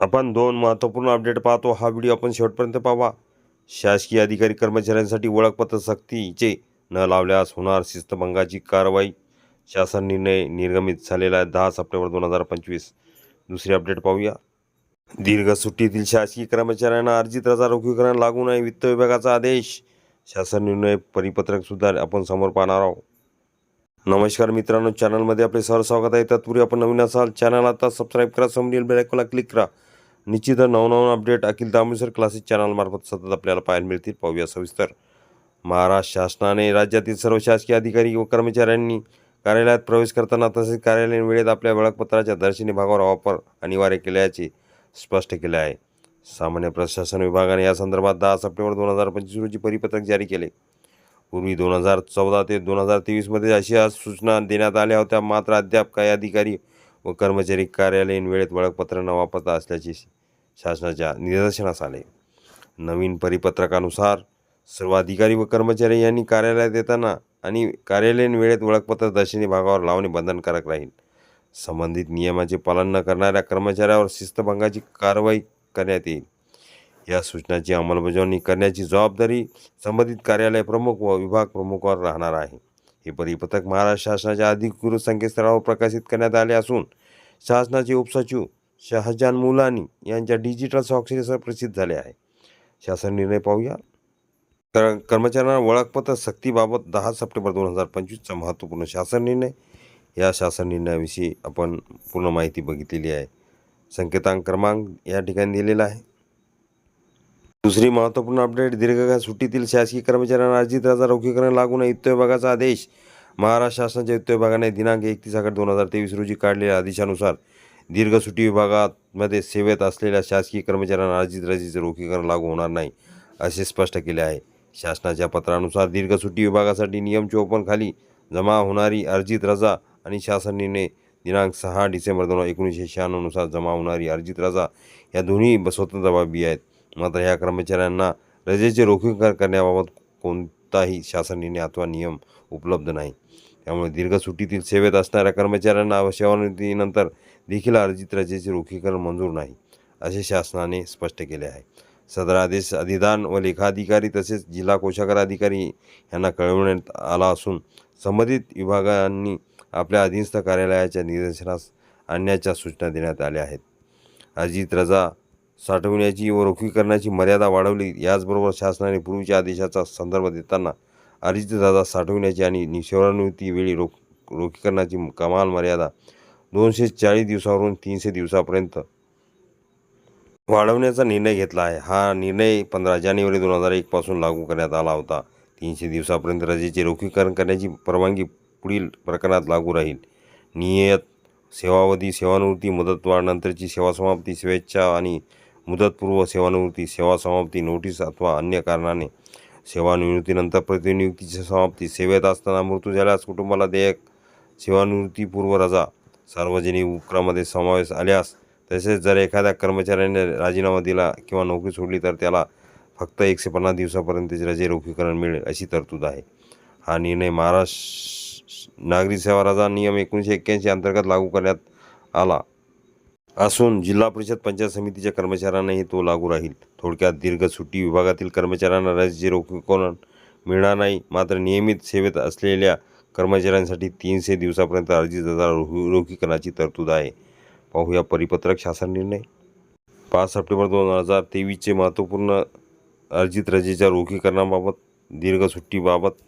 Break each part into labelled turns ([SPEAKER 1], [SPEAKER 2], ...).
[SPEAKER 1] आपण दोन महत्त्वपूर्ण अपडेट पाहतो. हा व्हिडिओ आपण शेवटपर्यंत पाहावा. शासकीय अधिकारी कर्मचाऱ्यांसाठी ओळखपत्र सक्तीचे न लावल्यास होणार शिस्तभंगाची कारवाई. शासन निर्णय निर्गमित झालेला आहे. दहा सप्टेंबर दोन हजार पंचवीस. दुसरी अपडेट पाहूया. दीर्घ सुट्टीतील शासकीय कर्मचाऱ्यांना अर्जित रजा रोखीकरण लागू नये वित्त विभागाचा आदेश. शासन निर्णय परिपत्रक सुद्धा आपण समोर पाहणार आहोत. नमस्कार मित्रांनो चॅनलमध्ये आपले सर स्वागत आहे तत्पूर्वी आपण नवीन असाल चॅनल आता सबस्क्राईब करा समजेल बेल क्लिक करा. निश्चित नवनवन अपडेट अखिल दामोसर क्लासेस चॅनलमार्फत सतत आपल्याला पाहायला मिळतील. पाहूया सविस्तर. महाराष्ट्र शासनाने राज्यातील सर्व शासकीय अधिकारी व कर्मचाऱ्यांनी कार्यालयात प्रवेश करताना तसेच कार्यालयीन वेळेत आपल्या वेळापत्राच्या दर्शनी भागावर वापर अनिवार्य केल्याचे स्पष्ट केले आहे. सामान्य प्रशासन विभागाने या संदर्भात दहा सप्टेंबर दोन हजार पंचवीस रोजी परिपत्रक जारी केले. पूर्वी दोन हजार चौदा ते दोन हजार तेवीसमध्ये अशा सूचना देण्यात आल्या होत्या. मात्र अद्याप काही अधिकारी व कर्मचारी कार्यालयीन वेळेत ओळखपत्र न वापरता असल्याची शासनाच्या निदर्शनास आले नवीन परिपत्रकानुसार सर्व अधिकारी व कर्मचारी यांनी कार्यालयात येताना आणि कार्यालयीन वेळेत ओळखपत्र दर्शनी भागावर लावणे बंधनकारक राहील. संबंधित नियमाचे पालन न करणाऱ्या कर्मचाऱ्यावर शिस्तभंगाची कारवाई करण्यात येईल. या सूचनाची अंमलबजावणी करण्याची जबाबदारी संबंधित कार्यालय प्रमुख व विभाग प्रमुखावर राहणार आहे. हे परिपत्रक महाराष्ट्र शासनाच्या अधिकृत संकेतस्थळावर प्रकाशित करण्यात आले असून शासनाचे उपसचिव शहाजान मुलानी यांच्या डिजिटल स्वाक्षरीसह प्रसिद्ध झाले आहे. शासन निर्णय पाहूया. तर कर्मचाऱ्यांना ओळखपत्र सक्तीबाबत दहा सप्टेंबर दोन हजार पंचवीसचा महत्त्वपूर्ण शासन निर्णय. या शासन निर्णयाविषयी आपण पूर्ण माहिती बघितलेली आहे. संकेतांक क्रमांक या ठिकाणी दिलेला आहे. दुसरी महत्त्वपूर्ण अपडेट दीर्घकाळ सुट्टीतील शासकीय कर्मचाऱ्यांना अर्जित राजा रोखीकरण लागू नये वित्त विभागाचा आदेश. महाराष्ट्र शासनाच्या वित्त विभागाने दिनांक एकतीस ऑगस्ट दोन हजार तेवीस रोजी काढलेल्या आदेशानुसार दीर्घ सुट्टी विभागामध्ये सेवेत असलेल्या शासकीय कर्मचाऱ्यांना अर्जित रजेचे रोखीकरण लागू होणार नाही असे स्पष्ट केले आहे. शासनाच्या पत्रानुसार दीर्घ सुट्टी विभागासाठी नियम चोपन्न खाली जमा होणारी अर्जित रजा आणि शासन निर्णय दिनांक सहा डिसेंबर दोन एकोणीसशे शहाण्णवनुसार जमा होणारी अर्जित रजा या दोन्ही स्वतंत्र बाबी आहेत. मात्र ह्या कर्मचाऱ्यांना रजेचे रोखीकरण करण्याबाबत कोणताही शासन निर्णय अथवा नियम उपलब्ध नाही. त्यामुळे दीर्घ सुट्टीतील सेवेत असणाऱ्या कर्मचाऱ्यांना व सेवानिवृत्तीनंतर देखील अर्जित रजेचे रोखीकरण मंजूर नाही असे शासनाने स्पष्ट केले आहे. सदर आदेश अधिदान व लेखाधिकारी तसेच जिल्हा कोशागार अधिकारी यांना कळवण्यात आला असून संबंधित विभागांनी आपल्या अधीनस्थ कार्यालयाच्या निदर्शनास आणण्याच्या सूचना देण्यात आल्या आहेत. अर्जित रजा साठवण्याची व रोखीकरणाची मर्यादा वाढवली याचबरोबर शासनाने पूर्वीच्या आदेशाचा संदर्भ देताना अर्जित दादा साठवण्याची आणि नि- सेवानिवृत्ती वेळी रोख रोखीकरणाची कमाल मर्यादा दोनशे चाळीस दिवसावरून तीनशे दिवसापर्यंत वाढवण्याचा निर्णय घेतला आहे. हा निर्णय पंधरा जानेवारी दोन हजार एकपासून लागू करण्यात आला होता. तीनशे दिवसापर्यंत रजेचे रोखीकरण करण्याची परवानगी पुढील प्रकरणात लागू राहील. नियत सेवावधी सेवानिवृत्ती मुदतवाढनंतरची सेवा समाप्ती स्वेच्छा आणि मुदतपूर्व सेवानिवृत्ती सेवा समाप्ती नोटीस अथवा अन्य कारणाने सेवानिवृत्तीनंतर प्रतिनियुक्तीची समाप्ती. सेवेत असताना मृत्यू झाल्यास कुटुंबाला देयक सेवानिवृत्तीपूर्व रजा सार्वजनिक उपक्रमामध्ये समावेश आल्यास तसेच जर एखाद्या कर्मचाऱ्याने राजीनामा दिला किंवा नोकरी सोडली तर त्याला फक्त एकशे पन्नास दिवसापर्यंतचे रजे रोखीकरण मिळेल अशी तरतूद आहे. हा निर्णय महाराष्ट्र नागरी सेवा रजा नियम एकोणीसशे एक्क्याऐंशी अंतर्गत लागू करण्यात आला. असून जिल्हा परिषद पंचायत समितीच्या कर्मचाऱ्यांनाही तो लागू राहील. थोडक्यात दीर्घ सुट्टी विभागातील कर्मचाऱ्यांना रजेचे रोखीकरण मिळणार नाही. मात्र नियमित सेवेत असलेल्या कर्मचाऱ्यांसाठी तीनशे दिवसापर्यंत अर्जित रजा रोखी रोखीकरणाची तरतूद आहे. पाहूया परिपत्रक शासन निर्णय. पाच सप्टेंबर दोन हजार तेवीसचे महत्त्वपूर्ण अर्जित रजेच्या रोखीकरणाबाबत दीर्घ सुट्टीबाबत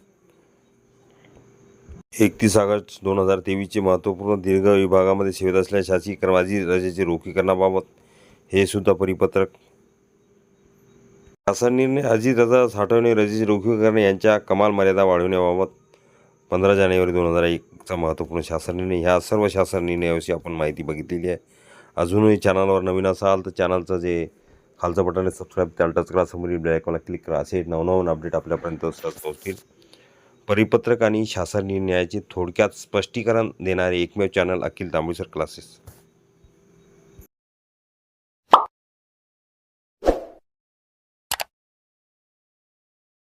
[SPEAKER 1] एकतीस ऑगस्ट दोन हजार तेवीसचे महत्त्वपूर्ण दीर्घ विभागामध्ये सेवेत असलेल्या शासकीय कर्मचारी रजेचे रोखीकरणाबाबत हे सुद्धा परिपत्रक. शासन निर्णय अर्जित रजा साठवणे रजेचे रोखीकरण यांच्या कमाल मर्यादा वाढवण्याबाबत पंधरा जानेवारी दोन हजार एकचा महत्त्वपूर्ण शासन निर्णय. ह्या सर्व शासन निर्णयाविषयी आपण माहिती बघितलेली आहे. अजूनही चॅनलवर नवीन असाल तर चॅनलचं जे खालचं बटन आहे सबस्क्राईब त्याला टच करा. समोरील बेल आयकॉनला क्लिक करा. असे नवनवीन अपडेट आपल्यापर्यंत सहज पोहोचतील परिपत्रक आणि शासन निर्णयाचे थोडक्यात स्पष्टीकरण देणारे एकमेव चॅनल अखिल तांबेसर क्लासेस.